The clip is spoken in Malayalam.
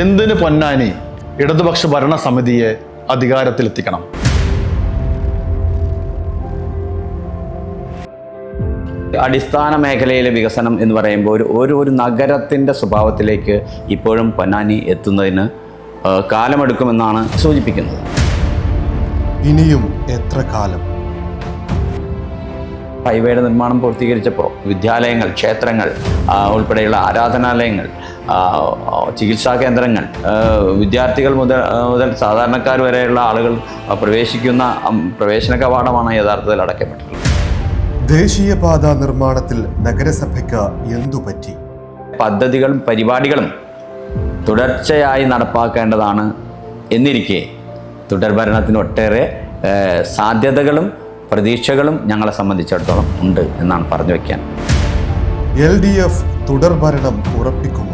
എന്തിന് പൊന്നാനി ഇടതുപക്ഷ ഭരണ ഭരണസമിതിയെ അധികാരത്തിലെത്തിക്കണം? അടിസ്ഥാന മേഖലയിലെ വികസനം എന്ന് പറയുമ്പോൾ ഒരു ഒരു ഒരു നഗരത്തിന്റെ സ്വഭാവത്തിലേക്ക് ഇപ്പോഴും പൊന്നാനി എത്തുന്നതിന് കാലമെടുക്കുമെന്നാണ് സൂചിപ്പിക്കുന്നത്. ഇനിയും എത്ര കാലം? ഹൈവേയുടെ നിർമ്മാണം പൂർത്തീകരിച്ചപ്പോൾ വിദ്യാലയങ്ങൾ ക്ഷേത്രങ്ങൾ ഉൾപ്പെടെയുള്ള ആരാധനാലയങ്ങൾ ചികിത്സാ കേന്ദ്രങ്ങൾ വിദ്യാർത്ഥികൾ മുതൽ മുതൽ സാധാരണക്കാർ വരെയുള്ള ആളുകൾ പ്രവേശിക്കുന്ന പ്രവേശന കവാടമാണ് യഥാർത്ഥത്തിൽ അടയ്ക്കപ്പെട്ടത്. ദേശീയപാത നിർമ്മാണത്തിൽ നഗരസഭയ്ക്ക് എന്തു പറ്റി? പദ്ധതികളും പരിപാടികളും തുടർച്ചയായി നടപ്പാക്കേണ്ടതാണ് എന്നിരിക്കെ തുടർഭരണത്തിന് ഒട്ടേറെ സാധ്യതകളും പ്രതീക്ഷകളും ഞങ്ങളെ സംബന്ധിച്ചിടത്തോളം ഉണ്ട് എന്നാണ് പറഞ്ഞു വയ്ക്കാൻ എൽ ഡി എഫ് തുടർഭരണം ഉറപ്പിക്കുമോ